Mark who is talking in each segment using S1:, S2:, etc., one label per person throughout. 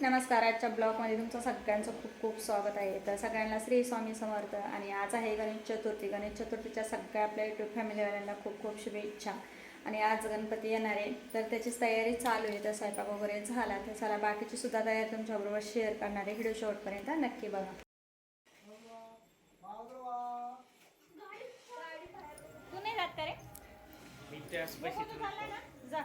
S1: नमस्कार आजच्या ब्लॉगमध्ये तुमचं सगळ्यांचं खूप खूप स्वागत आहे. तर सगळ्यांना श्री स्वामी समर्थ आणि आज आहे गणेश चतुर्थी. गणेश चतुर्थीच्या सगळ्या आपल्या युट्यूब फॅमिलीवाल्यांना खूप खूप शुभेच्छा. आणि आज गणपती येणार आहे. तर त्याचीच तयारी चालू आहे. तर स्वयंपाक वगैरे झाला तर चला बाकीची सुद्धा तयारी तुमच्याबरोबर शेअर करणार आहे व्हिडिओ शेवटपर्यंत नक्की बघा. तू नाही जात का रे?
S2: मी त्याच
S1: जा.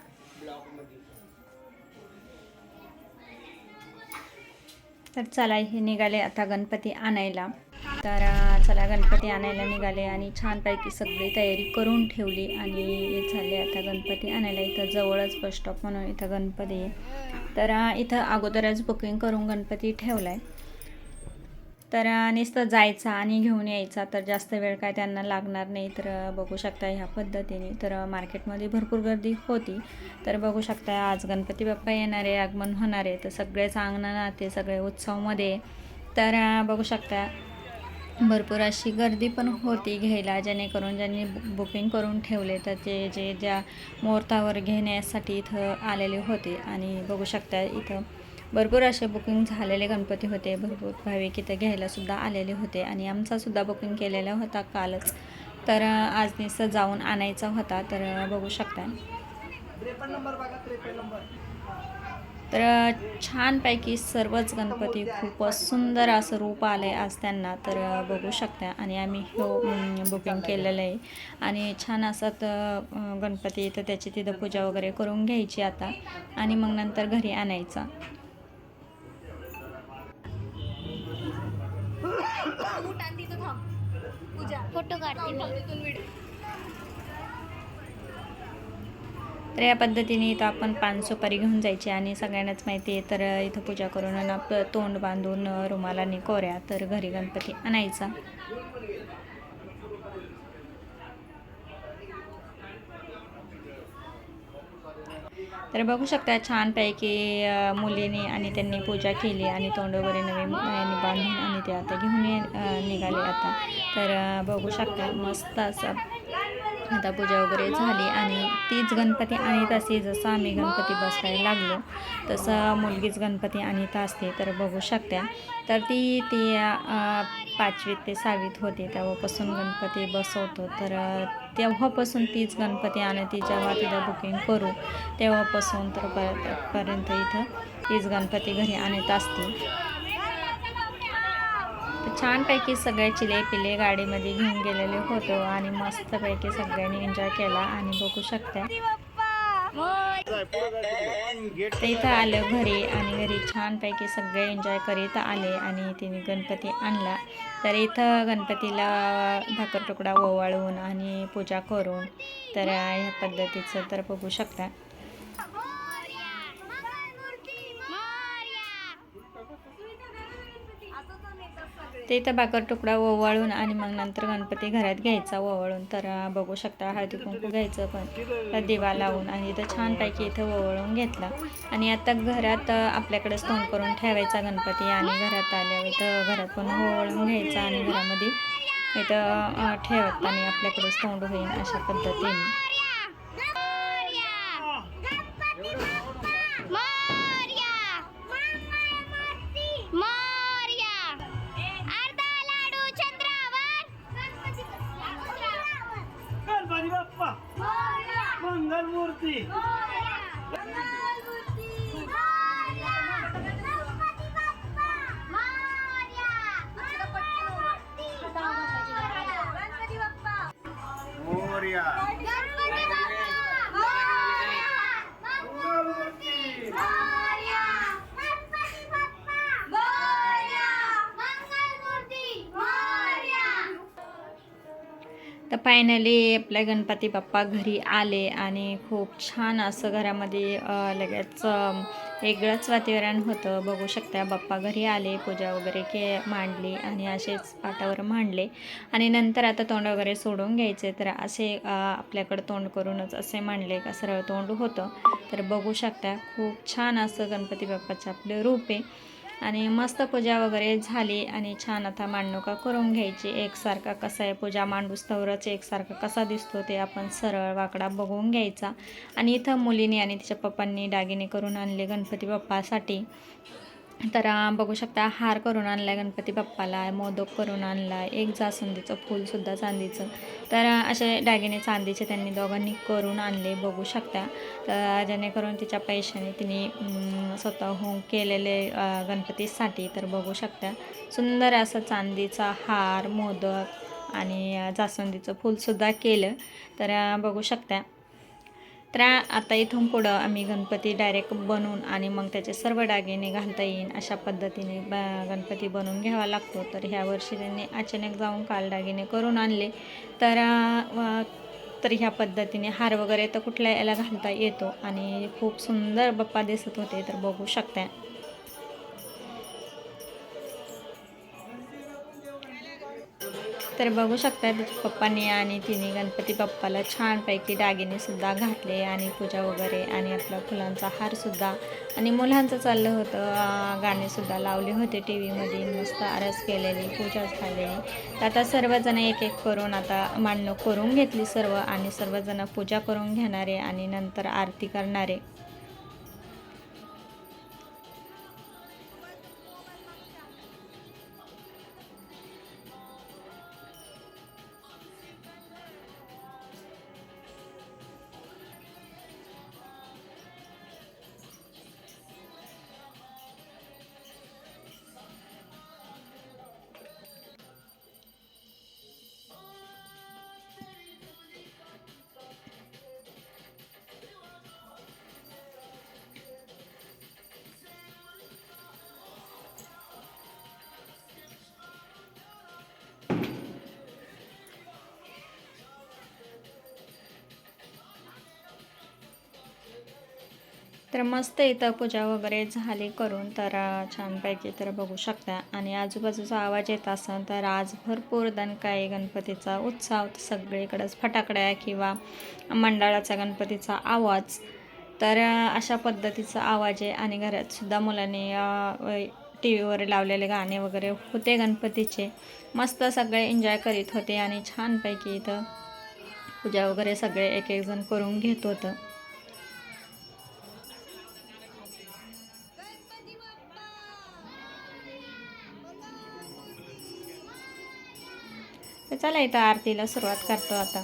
S1: तर चला हे निघाले आता गणपती आणायला. तर चला गणपती आणायला निघाले आणि छानपैकी सगळी तयारी करून ठेवली आणि झाले आता गणपती आणायला. इथं जवळच बस स्टॉप म्हणून इथं गणपती आहे. तर इथं अगोदरच बुकिंग करून गणपती ठेवला आहे तर नुसतं जायचा आणि घेऊन यायचा तर जास्त वेळ काय त्यांना लागणार नाही. तर बघू शकता ह्या पद्धतीने. तर मार्केटमध्ये भरपूर गर्दी होती. तर बघू शकता आज गणपती बाप्पा येणार आहे आगमन होणार आहे. तर सगळेच अंगणात ते सगळे उत्सवमध्ये. तर बघू शकता भरपूर अशी गर्दी पण होती घ्यायला जेणेकरून ज्यांनी बुकिंग करून ठेवले तर ते जे ज्या मुहूर्तावर घेण्यासाठी इथं आलेले होते. आणि बघू शकता इथं भरपूर असे बुकिंग झालेले गणपती होते. भरपूर भाविक इथं घ्यायला सुद्धा आलेले होते आणि आमचा सुद्धा बुकिंग केलेला होता कालच. तर आज नुसतं जाऊन आणायचा होता तर बघू शकता. तर छानपैकी सर्वच गणपती खूपच सुंदर असं रूप आलं आहे आज त्यांना तर बघू शकता. आणि आम्ही हो बुकिंग केलेलं आहे. आणि छान असं त, अ, गणपती तर त्याची तिथं पूजा वगैरे करून घ्यायची आता. आणि मग नंतर घरी आणायचा.
S3: फोटो काढते मी.
S1: तर या पद्धतीने इथं आपण पान सुपारी घेऊन जायची आणि सगळ्यांनाच माहिती आहे तर इथं पूजा करून आपलं तोंड बांधून रुमालाने कोऱ्या तर घरी गणपती आणायचा. तर बघू शकता छानपैकी मुलीने आणि त्यांनी पूजा केली आणि तोंड वगैरे नवीन बांधून ते आता घेऊन ये- निघाले आता. तर बघू शकता मस्त असं आता पूजा वगैरे झाली आणि तीच गणपती आणीत असते जसं आम्ही गणपती बसायला लागलो तसं मुलगीच गणपती आणीत असते. तर बघू शकता. तर ती ती पाचवीत ते सहावीत होते. तेव्हापासून गणपती बसवतो. तर तेव्हापासून तीच गणपती आणते जेव्हा तिथं बुकिंग करू तेव्हापासून तर परत पर्यंत इथं तीच गणपती घरी आणत असते. छानपैकी सगळे चिले पिले गाडीमध्ये घेऊन गेलेले होतो आणि मस्तपैकी सगळ्यांनी एन्जॉय केला आणि बघू शकता. ते इथं आलं घरी आणि घरी छानपैकी सगळे एन्जॉय करीत आले आणि तिने गणपती आणला. तर इथं गणपतीला भाकर तुकडा ओवाळून आणि पूजा करून तर ह्या पद्धतीचं तर बघू शकता. ते इथं भाकर तुकडा ओवाळून आणि मग नंतर गणपती घरात घ्यायचा ओवाळून. तर बघू शकता हळदी कुंकू घ्यायचं पण. दिवा लावून आणि इथं छानपैकी इथं ओवाळून घेतला. आणि आता घरात आपल्याकडे स्टोन करून ठेवायचा गणपती आणि घरात आल्यावर इथं घरात पण ओवाळून घ्यायचा आणि घरामध्ये इथं ठेवत आणि आपल्याकडे तोंड होईल अशा पद्धतीने.
S2: মূর্তি।
S1: तर फायनली आपल्या गणपती बाप्पा घरी आले आणि खूप छान असं घरामध्ये लगेच वेगळंच वातावरण होतं. बघू शकता बाप्पा घरी आले पूजा वगैरे के मांडली आणि असेच पाटावर मांडले. आणि नंतर आता तोंड वगैरे सोडून घ्यायचे तर असे आपल्याकडं तोंड करूनच असे मांडले का सरळ तोंड होतं. तर बघू शकता खूप छान असं गणपती बाप्पाचं आपलं रूप आहे. आणि मस्त पूजा वगैरे झाली आणि छान आता मांडणुका करून घ्यायची. एकसारखा कसा आहे पूजा मांडूस्तवरच एकसारखा कसा दिसतो ते आपण सरळ वाकडा बघून घ्यायचा. आणि इथं मुलीने आणि तिच्या पप्पांनी दागिने करून आणले गणपती बाप्पासाठी. तर बघू शकता हार करून आणला आहे गणपती बाप्पाला मोदक करून आणला आहे एक जास्वंदीचं फूलसुद्धा चांदीचं. तर असे दागिने चांदीचे त्यांनी दोघांनी करून आणले बघू शकता. तर जेणेकरून तिच्या पैशाने तिने स्वतःहून केलेले गणपतीसाठी तर बघू शकता. सुंदर असं चांदीचा हार मोदक आणि जास्वंदीचं फूलसुद्धा केलं. तर बघू शकता. तर आता इथून पुढं आम्ही गणपती डायरेक्ट बनवून आणि मग त्याचे सर्व दागिने घालता येईन अशा पद्धतीने ब गणपती बनवून घ्यावा लागतो. तर ह्या वर्षी त्यांनी अचानक जाऊन काल दागिने करून आणले. तर तर ह्या पद्धतीने हार वगैरे तर कुठल्या याला घालता येतो आणि खूप सुंदर बाप्पा दिसत होते तर बघू शकता. तर बघू शकता तिच्या पप्पांनी आणि तिने गणपती बाप्पाला छानपैकी दागिनेसुद्धा घातले आणि पूजा वगैरे आणि आपला फुलांचा हारसुद्धा आणि मुलांचं चाललं होतं गाणेसुद्धा लावले होते टी व्हीमध्ये मस्त आरस केलेली पूजा झालेली तर आता सर्वजण एक एक करून आता मांडणं करून घेतली सर्व आणि सर्वजण पूजा करून घेणारे आणि नंतर आरती करणारे. तर मस्त इथं पूजा वगैरे झाली करून तर छानपैकी तर बघू शकता. आणि आजूबाजूचा आवाज येत असेल तर आज भरपूर दणकाई गणपतीचा उत्साह सगळीकडंच फटाकड्या किंवा मंडळाचा गणपतीचा आवाज. तर अशा पद्धतीचा आवाज आहे. आणि घरातसुद्धा मुलांनी टी व्हीवर लावलेले गाणे वगैरे होते गणपतीचे. मस्त सगळे एन्जॉय करीत होते आणि छानपैकी इथं पूजा वगैरे सगळे एक एक जण करून घेत होतं. तर चला इथं आरतीला सुरुवात करतो आता.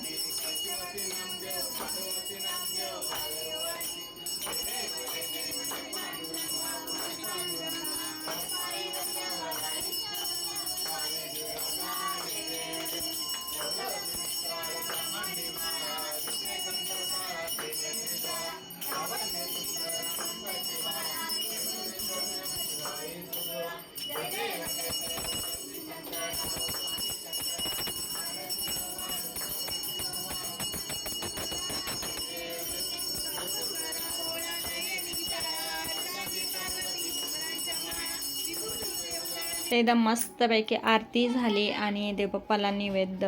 S1: एकदम मस्तपैकी आरती झाली आणि देवबाप्पाला नैवेद्य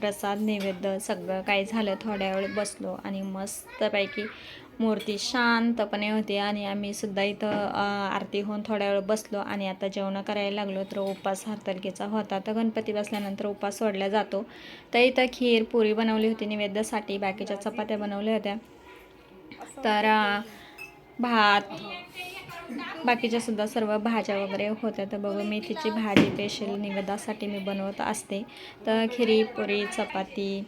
S1: प्रसाद नैवेद्य सगळं काय झालं. थोड्या वेळ बसलो आणि मस्तपैकी मूर्ती शांतपणे होती आणि आम्ही सुद्धा इथं आरती होऊन थोड्या वेळ बसलो आणि आता जेवण करायला लागलो. तर उपास हरतलकीचा होता. तर गणपती बसल्यानंतर उपास सोडला जातो. तर इथं खीर पुरी बनवली होती नैवेद्यासाठी बाकीच्या चपात्या बनवल्या होत्या. तर भात बाकीच्या सुद्धा सर्व भाज्या वगैरे होत्या. तर बघू मेथीची भाजी स्पेशल निवेदासाठी मी बनवत असते. तर खिरी पुरी चपाती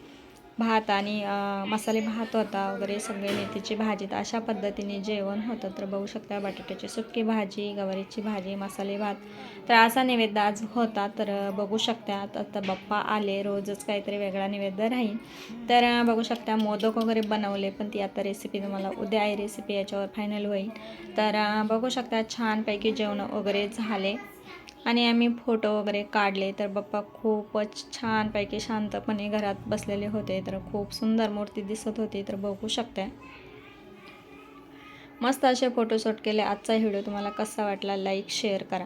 S1: भात आणि मसाले भात होता वगैरे सगळे मेथीची भाजी तर अशा पद्धतीने जेवण होतं. तर बघू शकता बटाट्याची सुकी भाजी गवारीची भाजी मसाले भात. तर असा नैवेद्य आज होता. तर बघू शकता आता बप्पा बाप्पा आले. रोजच काहीतरी वेगळा नैवेद्य राहील. तर बघू शकता मोदक वगैरे बनवले पण ती आता रेसिपी तुम्हाला उद्या आहे. रेसिपी याच्यावर फायनल होईल. तर बघू शकता छानपैकी जेवण वगैरे झाले. आणि आम्ही फोटो वगैरे काढले. तर बाप्पा खूपच छानपैकी शांतपणे घरात बसलेले होते. तर खूप सुंदर मूर्ती दिसत होती. तर बघू शकता मस्त असे फोटोशूट केले. आजचा व्हिडिओ तुम्हाला कसा वाटला? लाईक शेअर करा.